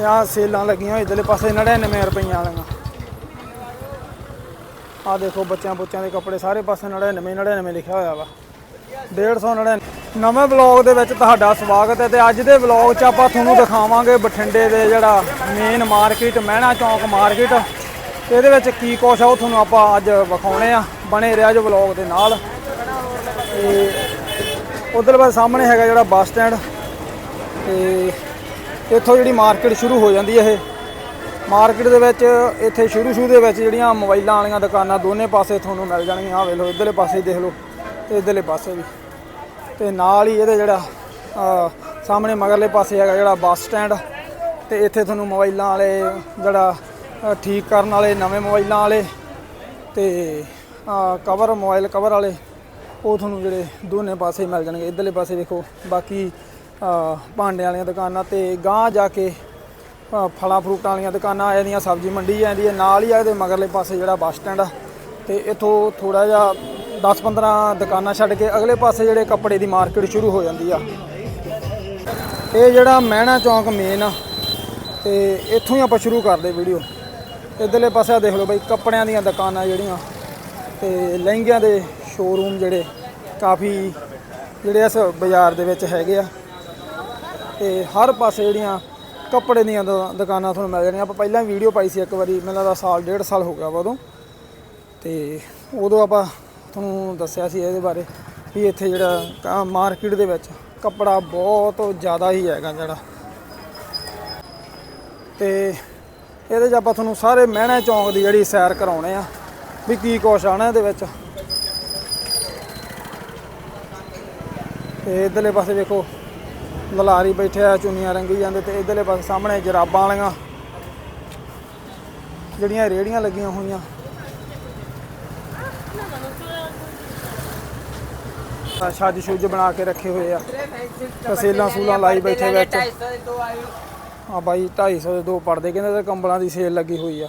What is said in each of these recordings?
ਤੇ ਆ ਸੇਲਾਂ ਲੱਗੀਆਂ ਇਧਰਲੇ ਪਾਸੇ 99 ਰੁਪਈਆਂ ਵਾਲੀਆਂ। ਆ ਦੇਖੋ ਬੱਚਿਆਂ ਬੁੱਚਿਆਂ ਦੇ ਕੱਪੜੇ ਸਾਰੇ ਪਾਸੇ 99 99 ਲਿਖਿਆ ਹੋਇਆ ਵਾ। 150 ਨਵੇਂ ਵਲੌਗ ਦੇ ਵਿੱਚ ਤੁਹਾਡਾ ਸਵਾਗਤ ਹੈ ਤੇ ਅੱਜ ਦੇ ਵਲੌਗ 'ਚ ਆਪਾਂ ਤੁਹਾਨੂੰ ਦਿਖਾਵਾਂਗੇ ਬਠਿੰਡੇ ਦੇ ਜਿਹੜਾ ਮੇਨ ਮਾਰਕੀਟ ਮਹਿਣਾ ਚੌਂਕ ਮਾਰਕੀਟ ਇਹਦੇ ਵਿੱਚ ਕੀ ਕੁਛ ਆ ਉਹ ਤੁਹਾਨੂੰ ਆਪਾਂ ਅੱਜ ਵਿਖਾਉਣੇ ਆ। ਬਣੇ ਰਿਹਾ ਜੋ ਵਲੌਗ ਦੇ ਨਾਲ। ਤੇ ਉਧਰ ਬਾਅਦ ਸਾਹਮਣੇ ਹੈਗਾ ਜਿਹੜਾ ਬੱਸ ਸਟੈਂਡ। ਤੇ ਇੱਥੋਂ ਜਿਹੜੀ ਮਾਰਕੀਟ ਸ਼ੁਰੂ ਹੋ ਜਾਂਦੀ ਹੈ ਇਹ। ਮਾਰਕੀਟ ਦੇ ਵਿੱਚ ਇੱਥੇ ਸ਼ੁਰੂ ਸ਼ੁਰੂ ਦੇ ਵਿੱਚ ਜਿਹੜੀਆਂ ਮੋਬਾਈਲਾਂ ਵਾਲੀਆਂ ਦੁਕਾਨਾਂ ਦੋਨੇ ਪਾਸੇ ਤੁਹਾਨੂੰ ਮਿਲ ਜਾਣਗੀਆਂ। ਆਹ ਵੇਖ ਲਓ, ਇੱਧਰਲੇ ਪਾਸੇ ਦੇਖ ਲਓ ਤੇ ਇੱਧਰਲੇ ਪਾਸੇ ਵੀ। ਤੇ ਨਾਲ ਹੀ ਇਹਦੇ ਜਿਹੜਾ ਸਾਹਮਣੇ ਮਗਰਲੇ ਪਾਸੇ ਹੈਗਾ ਜਿਹੜਾ ਬੱਸ ਸਟੈਂਡ ਤੇ ਇੱਥੇ ਤੁਹਾਨੂੰ ਮੋਬਾਈਲਾਂ ਵਾਲੇ ਜਿਹੜਾ ਠੀਕ ਕਰਨ ਵਾਲੇ ਨਵੇਂ ਮੋਬਾਈਲਾਂ ਵਾਲੇ ਤੇ ਕਵਰ ਮੋਬਾਈਲ ਕਵਰ ਵਾਲੇ ਉਹ ਤੁਹਾਨੂੰ ਜਿਹੜੇ ਦੋਨੇ ਪਾਸੇ ਮਿਲ ਜਾਣਗੇ। ਇੱਧਰਲੇ ਪਾਸੇ ਦੇਖੋ ਬਾਕੀ ਭਾਂਡਿਆਂ ਵਾਲੀਆਂ ਦੁਕਾਨਾਂ ਤੇ ਗਾਂਹ ਜਾ ਕੇ ਫਲਾਂ ਫਰੂਟਾਂ ਵਾਲੀਆਂ ਦੁਕਾਨਾਂ ਆ ਜਾਂਦੀਆਂ ਸਬਜ਼ੀ ਮੰਡੀ ਜਾਂਦੀ ਹੈ ਨਾਲ ਹੀ ਆ ਇਹਦੇ ਮਗਰਲੇ ਪਾਸੇ ਜਿਹੜਾ ਬੱਸ ਸਟੈਂਡ ਆ। ਤੇ ਇੱਥੋਂ ਥੋੜਾ ਜਿਹਾ 10-15 ਦੁਕਾਨਾਂ ਛੱਡ ਕੇ ਅਗਲੇ ਪਾਸੇ ਜਿਹੜੇ ਕੱਪੜੇ ਦੀ ਮਾਰਕੀਟ ਸ਼ੁਰੂ ਹੋ ਜਾਂਦੀ ਆ। ਇਹ ਜਿਹੜਾ ਮਹਿਣਾ ਚੌਂਕ ਮੇਨ ਆ, ਤੇ ਇੱਥੋਂ ਹੀ ਆਪਾਂ ਸ਼ੁਰੂ ਕਰਦੇ ਵੀਡੀਓ। ਇਧਰਲੇ ਪਾਸੇ ਆ ਦੇਖ ਲਓ ਬਈ, ਕੱਪੜਿਆਂ ਦੀਆਂ ਦੁਕਾਨਾਂ ਜਿਹੜੀਆਂ, ਤੇ ਲਹਿੰਗਿਆਂ ਦੇ ਸ਼ੋਰੂਮ ਜਿਹੜੇ ਕਾਫੀ ਜਿਹੜੇ ਇਸ ਬਾਜ਼ਾਰ ਦੇ ਵਿੱਚ ਹੈਗੇ ਆ। ਤੇ ਹਰ ਪਾਸੇ ਜਿਹੜੀਆਂ ਕੱਪੜੇ ਦੀਆਂ ਦੁ- ਦੁਕਾਨਾਂ ਤੁਹਾਨੂੰ ਮਿਲ ਜਾਣੀਆਂ। ਆਪਾਂ ਪਹਿਲਾਂ ਵੀਡੀਓ ਪਾਈ ਸੀ ਇੱਕ ਵਾਰੀ, ਮੈਨੂੰ ਲੱਗਦਾ ਸਾਲ, ਡੇਢ ਸਾਲ ਹੋ ਗਿਆ ਵਾ ਉਦੋਂ। ਤੇ ਉਦੋਂ ਆਪਾਂ ਤੁਹਾਨੂੰ ਦੱਸਿਆ ਸੀ ਇਹਦੇ ਬਾਰੇ ਵੀ ਇੱਥੇ ਜਿਹੜਾ ਮਾਰਕੀਟ ਦੇ ਵਿੱਚ ਕੱਪੜਾ ਬਹੁਤ ਜ਼ਿਆਦਾ ਹੀ ਹੈਗਾ ਜਿਹੜਾ। ਤੇ ਇਹਦੇ 'ਚ ਆਪਾਂ ਤੁਹਾਨੂੰ ਸਾਰੇ ਮਹਿਣਾ ਚੌਂਕ ਦੀ ਜਿਹੜੀ ਸੈਰ ਕਰਾਉਣੇ ਆ, ਵੀ ਕੀ ਕੁਛ ਆਣਾ ਇਹਦੇ ਵਿੱਚ। ਤੇ ਇਧਰਲੇ ਪਾਸੇ ਵੇਖੋ ਲਲਾਰੀ ਬੈਠੇ ਆ, ਚੁੰਨੀਆਂ ਰੰਗੀ ਜਾਂਦੇ ਤੇ ਇਧਰਲੇ ਪਾਸੇ ਸਾਹਮਣੇ ਜਰਾਬਾਂ ਵਾਲੀਆਂ। ਜਿਹੜੀਆਂ ਰੇੜੀਆਂ ਲੱਗੀਆਂ ਹੋਈਆਂ। ਛੱਜ ਛੁੱਜ ਬਣਾ ਕੇ ਰੱਖੇ ਹੋਏ ਆ। ਤਸੇਲਾਂ ਸੂਲਾਂ ਲਾਈ ਬੈਠੇ ਵਿੱਚ। ਆ ਬਾਈ 250 ਦੇ ਦੋ ਪੜਦੇ, ਕਹਿੰਦੇ ਤੇ ਕੰਬਲਾਂ ਦੀ ਸੇਲ ਲੱਗੀ ਹੋਈ ਆ।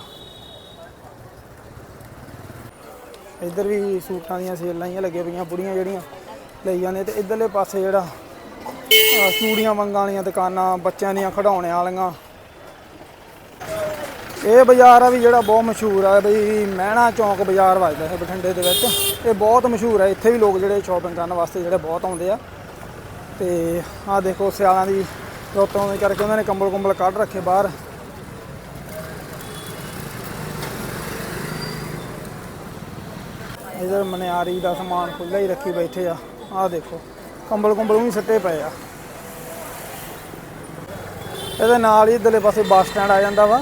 ਇੱਧਰ ਵੀ ਸੂਟਾਂ ਦੀਆਂ ਸੇਲਾਂ ਹੀ ਲੱਗੀਆਂ ਪਈਆਂ, ਬੁੜੀਆਂ ਜਿਹੜੀਆਂ ਲਈ ਜਾਂਦੇ ਤੇ ਇੱਧਰਲੇ ਪਾਸੇ ਜਿਹੜਾ ਚੂੜੀਆਂ ਵੰਗਾਂ ਵਾਲੀਆਂ ਦੁਕਾਨਾਂ, ਬੱਚਿਆਂ ਦੀਆਂ ਖਿਡੌਣਿਆਂ ਵਾਲੀਆਂ। ਇਹ ਬਾਜ਼ਾਰ ਆ ਵੀ ਜਿਹੜਾ ਬਹੁਤ ਮਸ਼ਹੂਰ ਆ ਬਈ, ਮਹਿਣਾ ਚੌਂਕ ਬਾਜ਼ਾਰ ਵੱਜਦਾ ਹੈ ਬਠਿੰਡੇ ਦੇ ਵਿੱਚ। ਇਹ ਬਹੁਤ ਮਸ਼ਹੂਰ ਹੈ ਇੱਥੇ ਵੀ ਲੋਕ ਜਿਹੜੇ ਸ਼ਾਪਿੰਗ ਕਰਨ ਵਾਸਤੇ ਜਿਹੜੇ ਬਹੁਤ ਆਉਂਦੇ ਆ। ਤੇ ਆਹ ਦੇਖੋ ਸਿਆਲਾਂ ਦੀ ਰੁੱਤ ਆਉਣ ਕਰਕੇ ਉਹਨਾਂ ਨੇ ਕੰਬਲ ਕੁੰਬਲ ਕੱਢ ਰੱਖੇ ਬਾਹਰ। ਇਧਰ ਮਨਿਆਰੀ ਦਾ ਸਮਾਨ ਖੁੱਲ੍ਹਾ ਹੀ ਰੱਖੀ ਬੈਠੇ ਆ। ਆਹ ਦੇਖੋ, ਕੰਬਲ ਕੁੰਬਲ ਵੀ ਸੱਟੇ ਪਏ ਆ। ਇਹਦੇ ਨਾਲ ਹੀ ਇਧਰਲੇ ਪਾਸੇ ਬੱਸ ਸਟੈਂਡ ਆ ਜਾਂਦਾ ਵਾ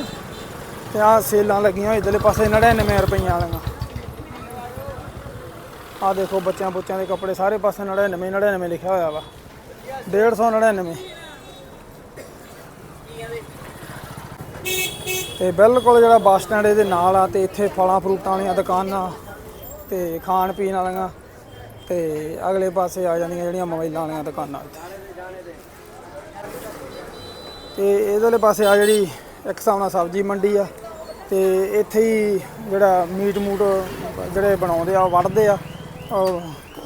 ਤੇ ਆਹ ਸੇਲਾਂ ਲੱਗੀਆਂ ਇਧਰਲੇ ਪਾਸੇ 99 ਰੁਪਈਆਂ ਵਾਲੀਆਂ। ਆਹ ਦੇਖੋ ਬੱਚਿਆਂ ਬੁੱਚਿਆਂ ਦੇ ਕੱਪੜੇ ਸਾਰੇ ਪਾਸੇ 99 99 ਲਿਖਿਆ ਹੋਇਆ ਵਾ। 150 ਤੇ ਬਿਲਕੁਲ ਜਿਹੜਾ ਬੱਸ ਸਟੈਂਡ ਇਹਦੇ ਨਾਲ ਆ ਤੇ ਇੱਥੇ ਫਲਾਂ ਫਰੂਟਾਂ ਵਾਲੀਆਂ ਦੁਕਾਨਾਂ ਤੇ ਖਾਣ ਪੀਣ ਵਾਲੀਆਂ ਤੇ ਅਗਲੇ ਪਾਸੇ ਆ ਜਾਂਦੀਆਂ ਜਿਹੜੀਆਂ ਮੋਬਾਈਲਾਂ ਵਾਲੀਆਂ ਦੁਕਾਨਾਂ ਇੱਥੇ। ਤੇ ਇਹਦੇ ਪਾਸੇ ਆ ਜਿਹੜੀ ਇੱਕ ਹਿਸਾਬ ਨਾਲ ਸਬਜ਼ੀ ਮੰਡੀ ਆ ਤੇ ਇੱਥੇ ਹੀ ਜਿਹੜਾ ਮੀਟ ਮੂਟ ਜਿਹੜੇ ਬਣਾਉਂਦੇ ਆ ਵੜਦੇ ਆ। ਔਰ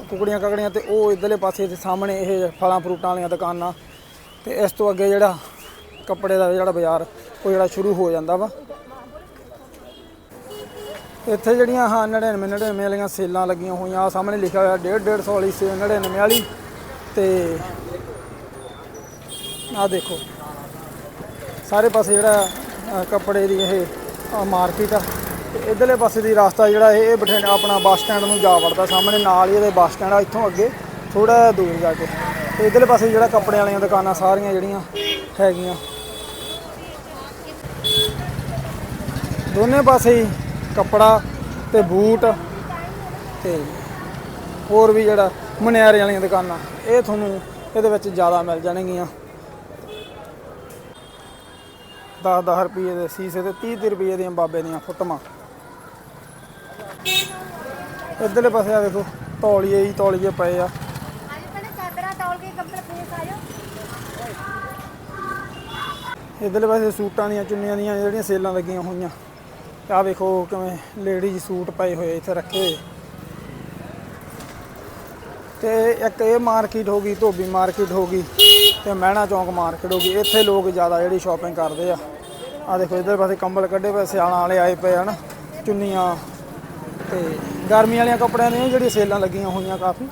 ਕੁਕੜੀਆਂ ਕਕੜੀਆਂ ਤੇ ਉਹ ਇਧਰਲੇ ਪਾਸੇ ਦੇ ਸਾਹਮਣੇ ਇਹ ਫਲਾਂ ਫਰੂਟਾਂ ਵਾਲੀਆਂ ਦੁਕਾਨਾਂ ਤੇ ਇਸ ਤੋਂ ਅੱਗੇ ਜਿਹੜਾ ਕੱਪੜੇ ਦਾ ਜਿਹੜਾ ਬਾਜ਼ਾਰ, ਉਹ ਜਿਹੜਾ ਸ਼ੁਰੂ ਹੋ ਜਾਂਦਾ ਵਾ। ਇੱਥੇ ਜਿਹੜੀਆਂ ਹਾਂ 99 99 ਵਾਲੀਆਂ ਸੇਲਾਂ ਲੱਗੀਆਂ ਹੋਈਆਂ ਆ ਸਾਹਮਣੇ ਲਿਖਿਆ ਹੋਇਆ 1.5 150 ਵਾਲੀ ਸੇਲ 99 ਵਾਲੀ ਤੇ ਆ ਦੇਖੋ। ਸਾਰੇ ਪਾਸੇ ਜਿਹੜਾ ਅ, ਕੱਪੜੇ ਦੀ ਇਹ ਮਾਰਕੀਟ ਆ। ਤੇ ਇਧਰਲੇ ਪਾਸੇ ਦੀ ਰਸਤਾ ਜਿਹੜਾ ਇਹ ਇਹ ਬਠਿੰਡਾ ਆਪਣਾ ਬੱਸ ਸਟੈਂਡ ਨੂੰ ਜਾ ਵੜਦਾ। ਸਾਹਮਣੇ ਨਾਲ ਹੀ ਇਹਦੇ ਬੱਸ ਸਟੈਂਡ ਆ ਇੱਥੋਂ ਅੱਗੇ ਥੋੜਾ ਦੂਰ ਜਾ ਕੇ। ਤੇ ਇਧਰਲੇ ਪਾਸੇ ਜਿਹੜਾ ਕੱਪੜੇ ਵਾਲੀਆਂ ਦੁਕਾਨਾਂ ਸਾਰੀਆਂ ਜਿਹੜੀਆਂ ਹੈਗੀਆਂ। ਦੋਨੇ ਪਾਸੇ ਹੀ ਕੱਪੜਾ ਤੇ ਬੂਟ ਤੇ ਹੋਰ ਵੀ ਜਿਹੜਾ ਮਨਿਆਰੇ ਵਾਲੀਆਂ ਦੁਕਾਨਾਂ ਇਹ ਤੁਹਾਨੂੰ ਇਹਦੇ ਵਿੱਚ ਜ਼ਿਆਦਾ ਮਿਲ ਜਾਣਗੀਆਂ। 10-10 ਰੁਪਏ ਦੇ ਸੀਸੇ ਤੇ 30 ਰੁਪਏ ਦੀਆਂ ਬਾਬੇ ਦੀਆਂ ਫੁੱਟਮਾਂ ਇੱਧਰਲੇ ਪਾਸੇ ਆ ਦੇਖੋ ਤੌਲੀਏ ਹੀ ਤੌਲੀਏ ਪਏ ਆ। ਇੱਧਰਲੇ ਪਾਸੇ ਸੂਟਾਂ ਦੀਆਂ ਚੁੰਨੀਆਂ ਦੀਆਂ ਜਿਹੜੀਆਂ ਸੇਲਾਂ ਲੱਗੀਆਂ ਹੋਈਆਂ। ਆ ਵੇਖੋ ਕਿਵੇਂ ਲੇਡੀਜ਼ ਸੂਟ ਪਏ ਹੋਏ ਇੱਥੇ ਰੱਖੇ ਹੋਏ। ਤੇ ਇੱਕ ਇਹ ਮਾਰਕੀਟ ਹੋ ਗਈ ਧੋਬੀ ਮਾਰਕੀਟ ਹੋ ਗਈ ਤੇ ਮਹਿਣਾ ਚੌਂਕ ਮਾਰਕੀਟ ਹੋ ਗਈ। ਇੱਥੇ ਲੋਕ ਜ਼ਿਆਦਾ ਜਿਹੜੀ ਸ਼ਾਪਿੰਗ ਕਰਦੇ ਆ। ਆ ਦੇਖੋ ਇਧਰ ਪਾਸੇ ਕੰਬਲ ਕੱਢੇ ਪਏ ਸਿਆਲਾਂ ਵਾਲੇ ਆਏ ਪਏ ਹਨ, ਚੁੰਨੀਆਂ। ਤੇ ਗਰਮੀ ਵਾਲੀਆਂ ਕੱਪੜਿਆਂ ਦੀਆਂ ਜਿਹੜੀਆਂ ਸੇਲਾਂ ਲੱਗੀਆਂ ਹੋਈਆਂ ਕਾਫੀ।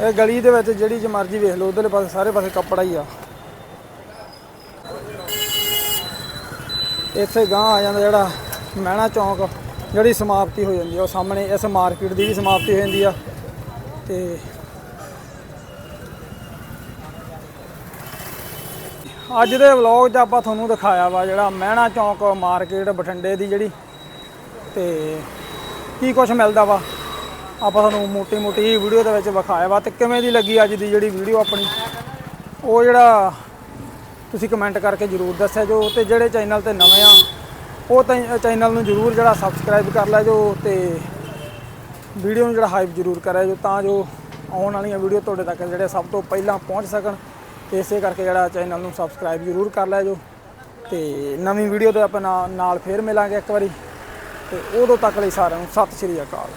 ਇਹ ਗਲੀ ਦੇ ਵਿੱਚ ਜਿਹੜੀ ਜੇ ਮਰਜ਼ੀ ਵੇਖ ਲਓ, ਉਧਰਲੇ ਪਾਸੇ ਸਾਰੇ ਪਾਸੇ ਕੱਪੜਾ ਹੀ ਆ। ਇੱਥੇ ਗਾਂ ਆ ਜਾਂਦਾ ਜਿਹੜਾ ਮਹਿਣਾ ਚੌਂਕ, ਜਿਹੜੀ ਸਮਾਪਤੀ ਹੋ ਜਾਂਦੀ ਆ, ਉਹ ਸਾਹਮਣੇ ਇਸ ਮਾਰਕੀਟ ਦੀ ਵੀ ਸਮਾਪਤੀ ਹੋ ਜਾਂਦੀ ਆ। ਤੇ ਅੱਜ ਦੇ ਵਲੌਗ 'ਚ ਆਪਾਂ ਤੁਹਾਨੂੰ ਦਿਖਾਇਆ ਵਾ ਜਿਹੜਾ ਮਹਿਣਾ ਚੌਂਕ ਮਾਰਕੀਟ ਬਠਿੰਡੇ ਦੀ ਜਿਹੜੀ ਤੇ ਕੀ ਕੁਝ ਮਿਲਦਾ ਵਾ। ਆਪਾਂ ਤੁਹਾਨੂੰ ਮੋਟੀ ਮੋਟੀ ਵੀਡੀਓ ਦੇ ਵਿੱਚ ਵਿਖਾਇਆ ਵਾ ਤੇ ਕਿਵੇਂ ਦੀ ਲੱਗੀ ਅੱਜ ਦੀ ਜਿਹੜੀ ਵੀਡੀਓ ਆਪਣੀ। ਉਹ ਜਿਹੜਾ ਤੁਸੀਂ ਕਮੈਂਟ ਕਰਕੇ ਜਰੂਰ ਦੱਸਿਆ ਜੋ ਤੇ ਜਿਹੜੇ ਚੈਨਲ ਤੇ ਨਵੇਂ ਆ, ਉਹ ਤਾਂ ਚੈਨਲ ਨੂੰ ਜਰੂਰ ਜਿਹੜਾ ਸਬਸਕ੍ਰਾਈਬ ਕਰ ਲੈ ਜੋ ਤੇ ਵੀਡੀਓ ਨੂੰ ਜਿਹੜਾ ਹਾਈਪ ਜਰੂਰ ਕਰਿਆ ਜੋ ਤਾਂ ਜੋ ਆਉਣ ਵਾਲੀਆਂ ਵੀਡੀਓ ਤੁਹਾਡੇ ਤੱਕ ਜਿਹੜੇ ਸਭ ਤੋਂ ਪਹਿਲਾਂ ਪਹੁੰਚ ਸਕਣ। ਇਸੇ ਕਰਕੇ ਜਿਹੜਾ ਚੈਨਲ ਨੂੰ ਸਬਸਕ੍ਰਾਈਬ ਜਰੂਰ ਕਰ ਲੈ ਜੋ ਤੇ ਨਵੀਂ ਵੀਡੀਓ ਤੇ ਆਪਾਂ ਨਾ- ਨਾਲ ਫੇਰ ਮਿਲਾਂਗੇ ਇੱਕ ਵਾਰੀ ਤੇ ਉਦੋਂ ਤੱਕ ਲਈ ਸਾਰਿਆਂ ਨੂੰ ਸਤਿ ਸ਼੍ਰੀ ਅਕਾਲ।